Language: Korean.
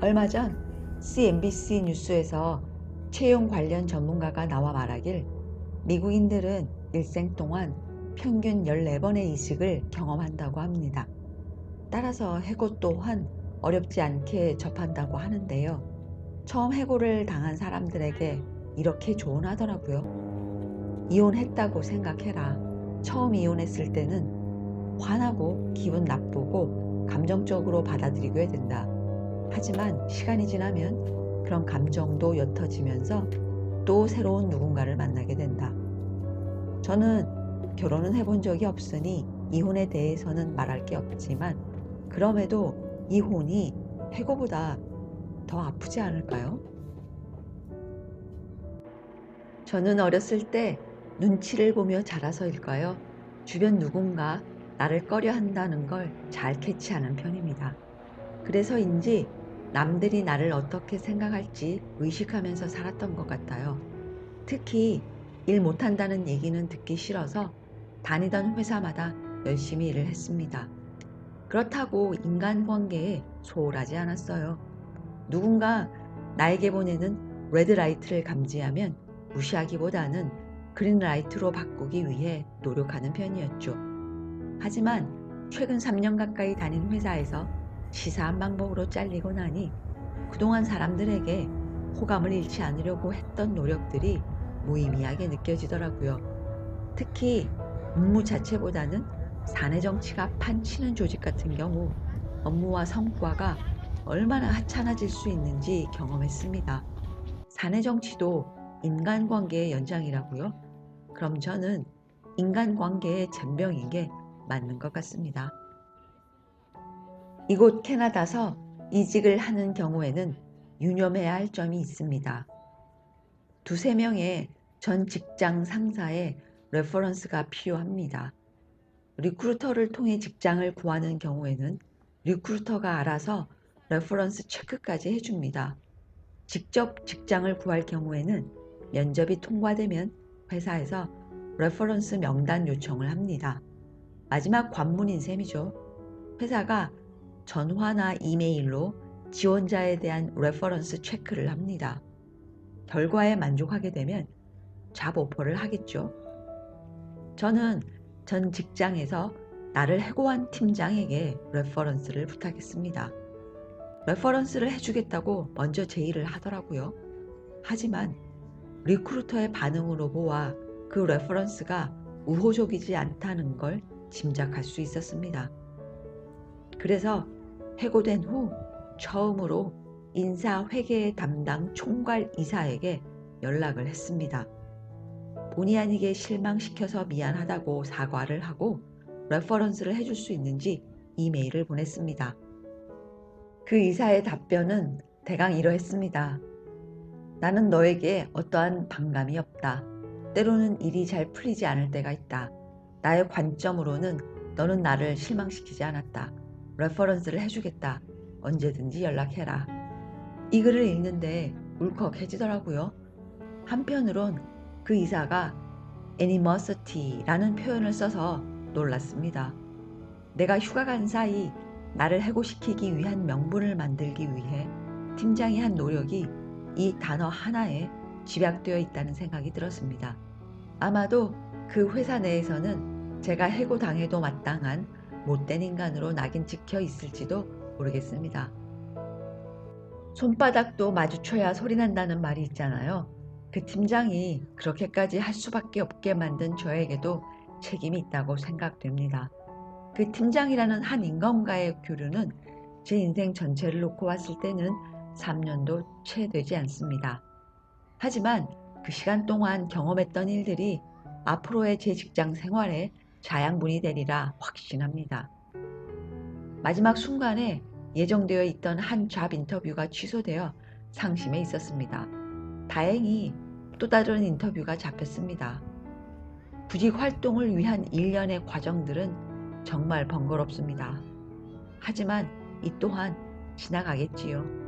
얼마 전 CNBC 뉴스에서 채용 관련 전문가가 나와 말하길 미국인들은 일생 동안 평균 14번의 이직을 경험한다고 합니다. 따라서 해고 또한 어렵지 않게 접한다고 하는데요. 처음 해고를 당한 사람들에게 이렇게 조언하더라고요. 이혼했다고 생각해라. 처음 이혼했을 때는 화나고 기분 나쁘고 감정적으로 받아들이게 된다. 하지만 시간이 지나면 그런 감정도 옅어지면서 또 새로운 누군가를 만나게 된다. 저는 결혼은 해본 적이 없으니 이혼에 대해서는 말할 게 없지만 그럼에도 이혼이 해고보다 더 아프지 않을까요? 저는 어렸을 때 눈치를 보며 자라서일까요? 주변 누군가 나를 꺼려 한다는 걸 잘 캐치하는 편입니다. 그래서인지 남들이 나를 어떻게 생각할지 의식하면서 살았던 것 같아요. 특히 일 못한다는 얘기는 듣기 싫어서 다니던 회사마다 열심히 일을 했습니다. 그렇다고 인간관계에 소홀하지 않았어요. 누군가 나에게 보내는 레드라이트를 감지하면 무시하기보다는 그린라이트로 바꾸기 위해 노력하는 편이었죠. 하지만 최근 3년 가까이 다닌 회사에서 시사한 방법으로 잘리고 나니 그동안 사람들에게 호감을 잃지 않으려고 했던 노력들이 무의미하게 느껴지더라고요. 특히 업무 자체보다는 사내 정치가 판치는 조직 같은 경우 업무와 성과가 얼마나 하찮아질 수 있는지 경험했습니다. 사내 정치도 인간관계의 연장이라고요? 그럼 저는 인간관계의 젬병인 게 맞는 것 같습니다. 이곳 캐나다서 이직을 하는 경우에는 유념해야 할 점이 있습니다. 두세 명의 전 직장 상사의 레퍼런스가 필요합니다. 리크루터를 통해 직장을 구하는 경우에는 리크루터가 알아서 레퍼런스 체크까지 해줍니다. 직접 직장을 구할 경우에는 면접이 통과되면 회사에서 레퍼런스 명단 요청을 합니다. 마지막 관문인 셈이죠. 회사가 전화나 이메일로 지원자에 대한 레퍼런스 체크를 합니다. 결과에 만족하게 되면 잡 오퍼를 하겠죠. 저는 전 직장에서 나를 해고한 팀장에게 레퍼런스를 부탁했습니다. 레퍼런스를 해주겠다고 먼저 제의를 하더라고요. 하지만 리크루터의 반응으로 보아 그 레퍼런스가 우호적이지 않다는 걸 짐작할 수 있었습니다. 그래서 해고된 후 처음으로 인사회계 담당 총괄 이사에게 연락을 했습니다. 본의 아니게 실망시켜서 미안하다고 사과를 하고 레퍼런스를 해줄 수 있는지 이메일을 보냈습니다. 그 이사의 답변은 대강 이러했습니다. 나는 너에게 어떠한 반감이 없다. 때로는 일이 잘 풀리지 않을 때가 있다. 나의 관점으로는 너는 나를 실망시키지 않았다. 레퍼런스를 해주겠다. 언제든지 연락해라. 이 글을 읽는데 울컥해지더라고요. 한편으론 그 이사가 animosity라는 표현을 써서 놀랐습니다. 내가 휴가 간 사이 나를 해고시키기 위한 명분을 만들기 위해 팀장이 한 노력이 이 단어 하나에 집약되어 있다는 생각이 들었습니다. 아마도 그 회사 내에서는 제가 해고당해도 마땅한 못된 인간으로 낙인 찍혀 있을지도 모르겠습니다. 손바닥도 마주쳐야 소리 난다는 말이 있잖아요. 그 팀장이 그렇게까지 할 수밖에 없게 만든 저에게도 책임이 있다고 생각됩니다. 그 팀장이라는 한 인간과의 교류는 제 인생 전체를 놓고 봤을 때는 3년도 채 되지 않습니다. 하지만 그 시간 동안 경험했던 일들이 앞으로의 제 직장 생활에 자양분이 되리라 확신합니다. 마지막 순간에 예정되어 있던 한 잡 인터뷰가 취소되어 상심해 있었습니다. 다행히 또 다른 인터뷰가 잡혔습니다. 부직 활동을 위한 일련의 과정들은 정말 번거롭습니다. 하지만 이 또한 지나가겠지요.